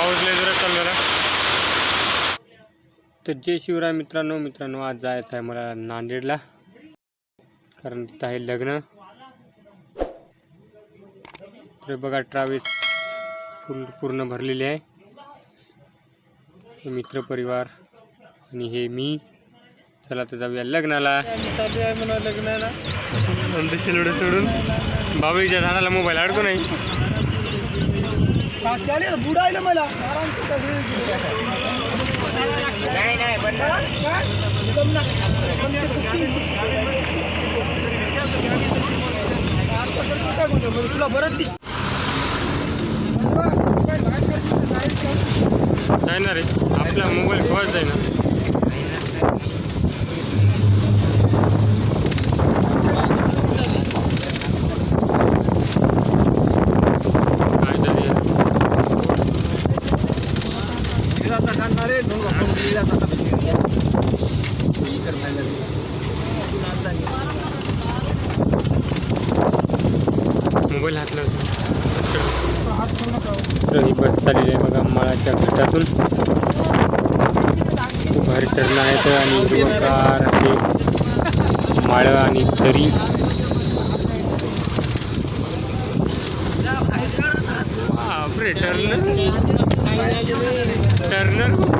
पाऊस लय जोरात चालू झाला. तर जय शिवराय मित्रांनो मित्रांनो आज जायचं आहे मला नांदेडला. कारण तिथं आहे लग्न. तर बघा ट्रॅव्हल्स फुल पूर्ण भरलेली आहे. हे मित्रपरिवार आणि हे मी. चला तर जाऊया लग्नाला. आहे आमचं शिलवडं सोडून. बाबळीच्या झाडाला मोबाईल अडकू नाही. चालेल बुडायला मला. नाही नाही तुला बरंच दिस काय ना रे आपला मोबाईल खवाच जाय ना काय तरी मोबाईल हातला तर ही बस चाललेली आहे बघा माळाच्या घाटातून. खूप भारी टर्न आहेत आणि हिरवगार असे माळं आणि दरी. बापरे टर्नर टर्नर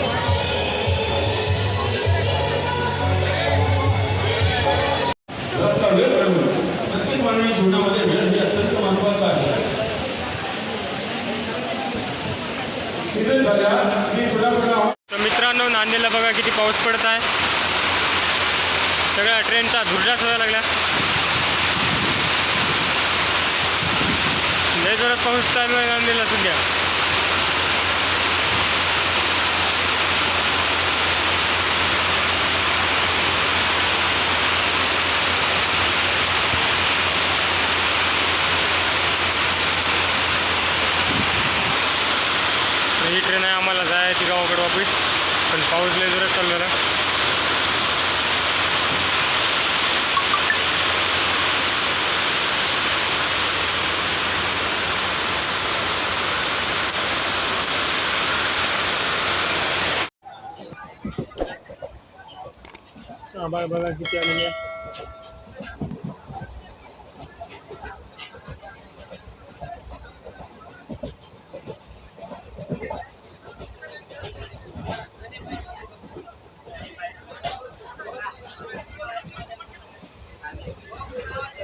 नांदेडला बघा किती पाऊस पडत आहे. सगळ्या ट्रेनचा धुरजाच सोडायला लागला. लय जोरात पाऊस चालू आहे नांदेडला सध्या. ही ट्रेन आहे आम्हाला जायची गावाकडे वापस. पण पाऊस लय जोरात चालू झाला. बघा किती आलेली आहे.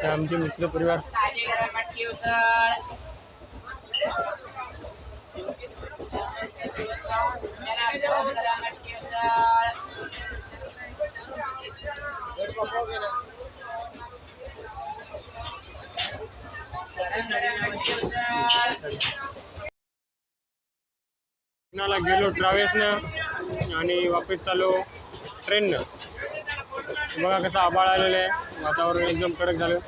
आमचे मित्र परिवार गेलो ट्रॅव्हल्सनं आणि वापस चालू ट्रेननं. बघा कसं आबाळ आलेलं आहे. वातावरण एकदम कडक झालं.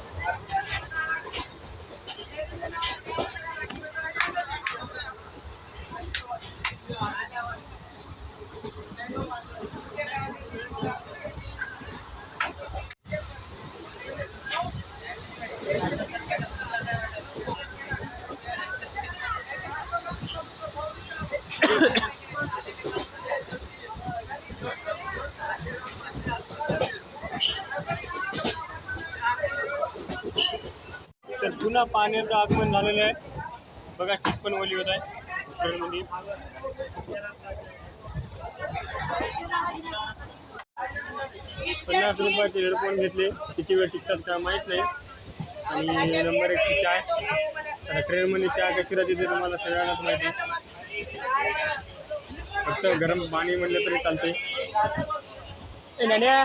तर पुन्हा पाण्याचं आगमन झालेलं आहे. बघा शीत पण ओली होत आहे. पन्नास रुपयाचे हेडफोन घेतले. किती वेळ टिकतात का माहीत नाही. आणि नंबर एक चाय ट्रेनमध्ये चहा कशी राहते ते तुम्हाला सगळ्यांनाच माहिती फक्त गरम पाणी म्हणलं तरी चालते ए नेण्या.